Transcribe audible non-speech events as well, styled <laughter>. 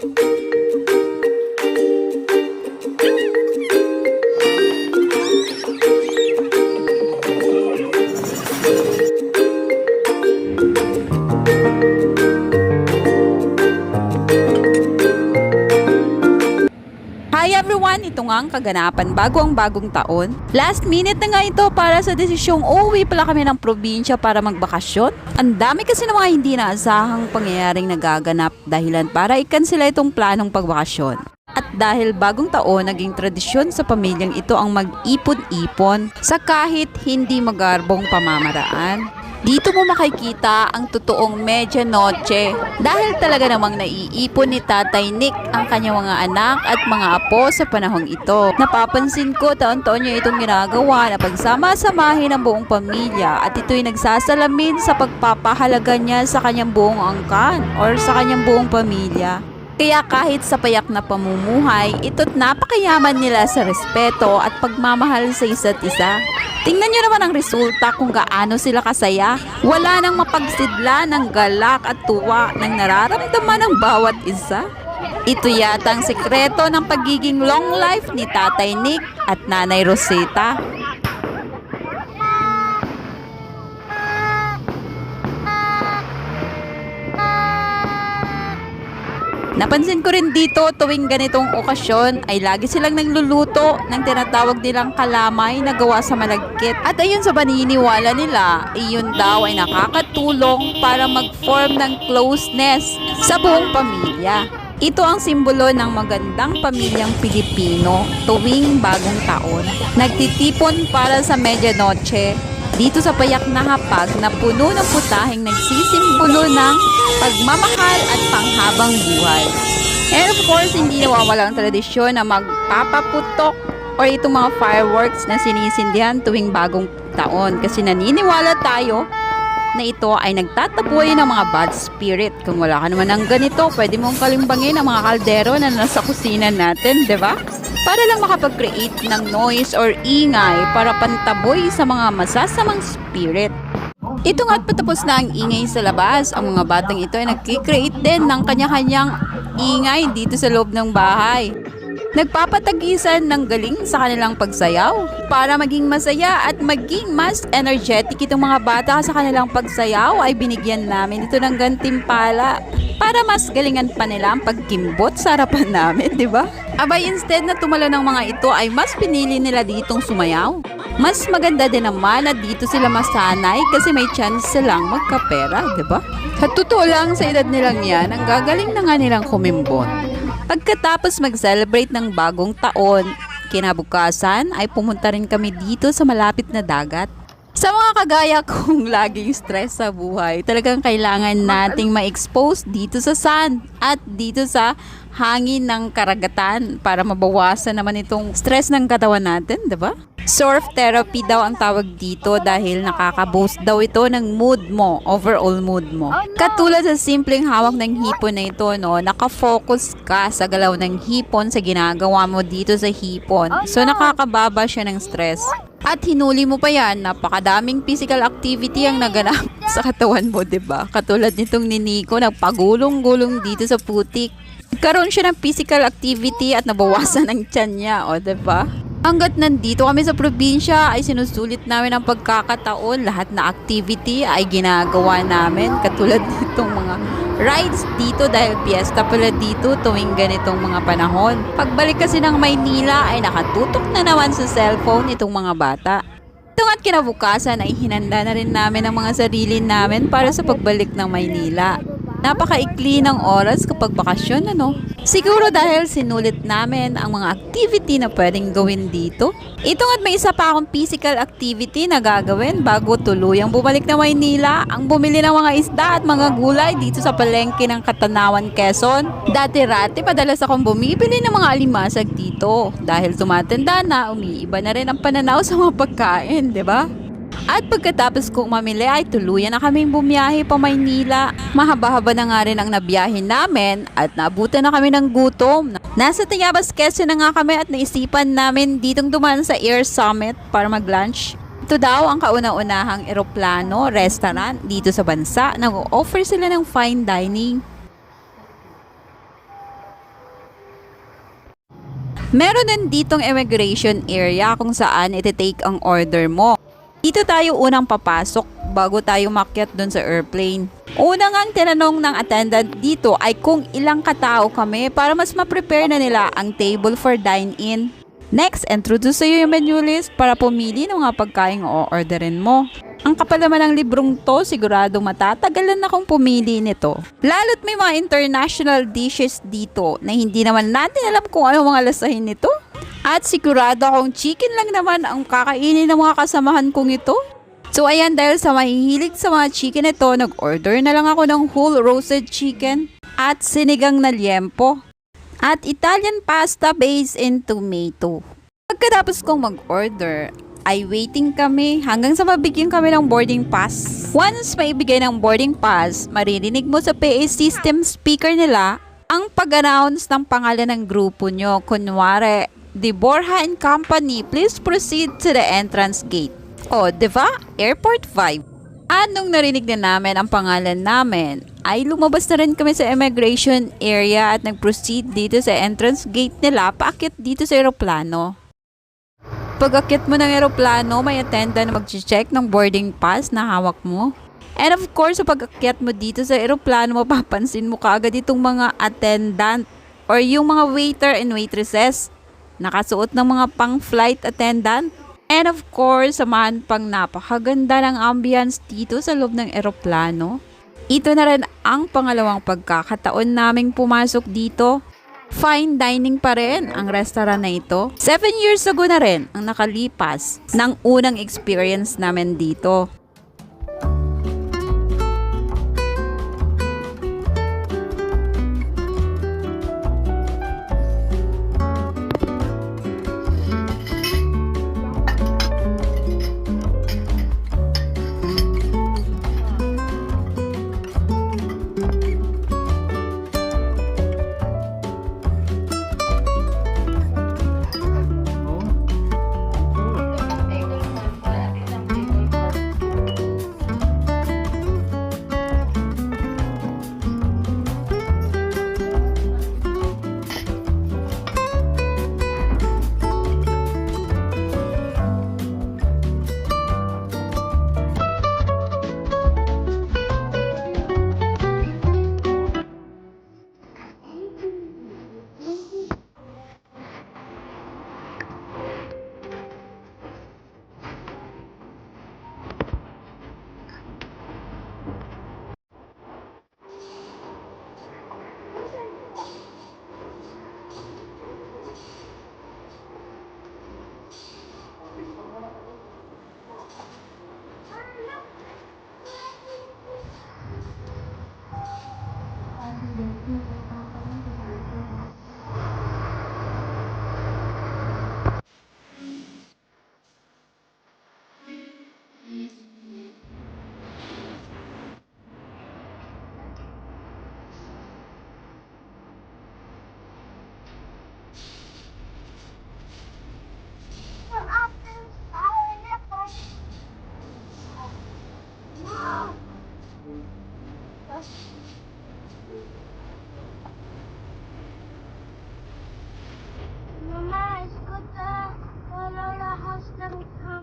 Thank you. Hi everyone! Ito nga ang kaganapan bago ang bagong taon. Last minute na nga ito para sa desisyong uuwi pala kami ng probinsya para magbakasyon. Ang dami kasi ng mga hindi naasahang pangyayaring nagaganap dahilan para ikansila itong planong pagbakasyon. At dahil bagong taon, naging tradisyon sa pamilyang ito ang mag-ipon-ipon sa kahit hindi magarbong pamamaraan. Dito mo makikita ang totoong medianoche dahil talaga namang naiipon ni Tatay Nick ang kanyang mga anak at mga apo sa panahong ito. Napapansin ko taon-taon niya itong ginagawa na pagsama-samahin ang buong pamilya at ito'y nagsasalamin sa pagpapahalaga niya sa kanyang buong angkan or sa kanyang buong pamilya. Kaya kahit sa payak na pamumuhay, ito't napakayaman nila sa respeto at pagmamahal sa isa't isa. Tingnan nyo naman ang resulta kung gaano sila kasaya. Wala nang mapagsidla ng galak at tuwa ng nararamdaman ng bawat isa. Ito yata ang sekreto ng pagiging long life ni Tatay Nick at Nanay Rosita. Napansin ko rin dito tuwing ganitong okasyon ay lagi silang nagluluto ng tinatawag nilang kalamay na gawa sa malagkit. At ayun sa paniniwala nila, iyon daw ay nakakatulong para mag-form ng closeness sa buong pamilya. Ito ang simbolo ng magandang pamilyang Pilipino tuwing bagong taon. Nagtitipon para sa medianoche dito sa payak na hapag na puno ng putahing nagsisimbolo ng pagmamahal at panghabang buhay. And of course, hindi nawawala ang tradisyon na magpapaputok or itong mga fireworks na sinisindihan tuwing bagong taon kasi naniniwala tayo na ito ay nagtataboy ng mga bad spirit. Kung wala ka naman ng ganito, pwede mong kalimbangin ang mga kaldero na nasa kusina natin, di ba? Para lang makapag-create ng noise or ingay para pantaboy sa mga masasamang spirit. Ito nga't patapos na ang ingay sa labas. Ang mga batang ito ay nagkikreate din ng kanya-kanyang ingay dito sa loob ng bahay. Nagpapatagisan ng galing sa kanilang pagsayaw. Para maging masaya at maging mas energetic itong mga bata sa kanilang pagsayaw ay binigyan namin ito ng gantimpala para mas galingan pa nila ang pagkimbot sa harapan namin, di ba? Abay, instead na tumalo ng mga ito ay mas pinili nila ditong sumayaw. Mas maganda din naman na dito sila masanay kasi may chance silang magkapera, di ba? Sa totoo lang sa edad nilang yan, ang gagaling na nga nilang kumimbot. Pagkatapos mag-celebrate ng bagong taon, kinabukasan ay pumunta rin kami dito sa malapit na dagat. Sa mga kagaya kong <laughs> laging stress sa buhay, talagang kailangan nating ma-expose dito sa sun at dito sa hangin ng karagatan para mabawasan naman itong stress ng katawan natin, 'di ba? Surf therapy daw ang tawag dito dahil nakaka-boost daw ito ng mood mo, overall mood mo. Katulad sa simpleng hawak ng hipon na ito, no, nakafocus ka sa galaw ng hipon sa ginagawa mo dito sa hipon. So nakakababa siya ng stress. At hinuli mo pa yan, napakadaming physical activity ang naganap sa katawan mo, ba? Katulad nitong ni Nico, nagpagulong-gulong dito sa putik. Nagkaroon siya ng physical activity at nabawasan ang tiyan niya, o 'di ba? Hanggat nandito kami sa probinsya ay sinusulit namin ang pagkakataon. Lahat na activity ay ginagawa namin. Katulad <laughs> nitong mga rides dito dahil piyesta pala dito tuwing ganitong mga panahon. Pagbalik kasi ng Maynila ay nakatutok na naman sa cellphone itong mga bata. Ito at kinabukasan ay hinanda na rin namin ang mga sarili namin para sa pagbalik ng Maynila. Napakaikli ng oras kapag bakasyon, ano? Siguro dahil sinulit namin ang mga activity na pwedeng gawin dito. Ito nga't may isa pa akong physical activity na gagawin bago tuluyang bumalik na Maynila ang bumili ng mga isda at mga gulay dito sa palengke ng Katanawan, Quezon. Dati-rati madalas akong bumibili ng mga alimasag dito dahil tumatanda na, umiiba na rin ang pananaw sa mga pagkain, di ba? At pagkatapos kong mamili ay tuluyan na kaming bumiyahe pa Maynila. Mahaba-haba na nga rin ang nabiyahin namin at naabutan na kami ng gutom. Nasa Tayabas Quezon na nga kami at naisipan namin ditong dumaan sa Air Summit para mag-lunch. Ito daw ang kauna-unahang eroplano, restaurant dito sa bansa. Nag-offer sila ng fine dining. Meron din ditong immigration area kung saan iti-take ang order mo. Dito tayo unang papasok bago tayo makyat dun sa airplane. Una ngang tinanong ng attendant dito ay kung ilang katao kami para mas ma-prepare na nila ang table for dine-in. Next, introduce sa'yo yung menu list para pumili ng mga pagkain o orderin mo. Ang kapal naman ng librong to, siguradong matatagalan akong pumili nito. Lalo't may mga international dishes dito na hindi naman natin alam kung ano mga lasahin nito. At sigurado akong chicken lang naman ang kakainin ng mga kasamahan kong ito. So ayan dahil sa mahihilig sa mga chicken ito, nag-order na lang ako ng whole roasted chicken at sinigang na liempo at Italian pasta based in tomato. Pagkatapos kong mag-order, ay waiting kami hanggang sa mabigyan kami ng boarding pass. Once maibigay ng boarding pass, maririnig mo sa PA system speaker nila ang pag-announce ng pangalan ng grupo nyo. Kunwari, The Borja and Company, please proceed to the entrance gate. O, di ba? Airport vibe. At nung narinig din namin ang pangalan namin, ay lumabas na rin kami sa immigration area at nag-proceed dito sa entrance gate nila paakit dito sa aeroplano. Pag akit mo ng aeroplano, may attendant na mag-check ng boarding pass na hawak mo. And of course, sa pag-akyat mo dito sa aeroplano, mapapansin mo kaagad itong mga attendant or yung mga waiter and waitresses. Nakasuot ng mga pang-flight attendant. And of course, samahan pang napakaganda ng ambience dito sa loob ng eroplano. Ito na rin ang pangalawang pagkakataon naming pumasok dito. Fine dining pa rin ang restaurant na ito. Seven years ago na rin ang nakalipas ng unang experience namin dito.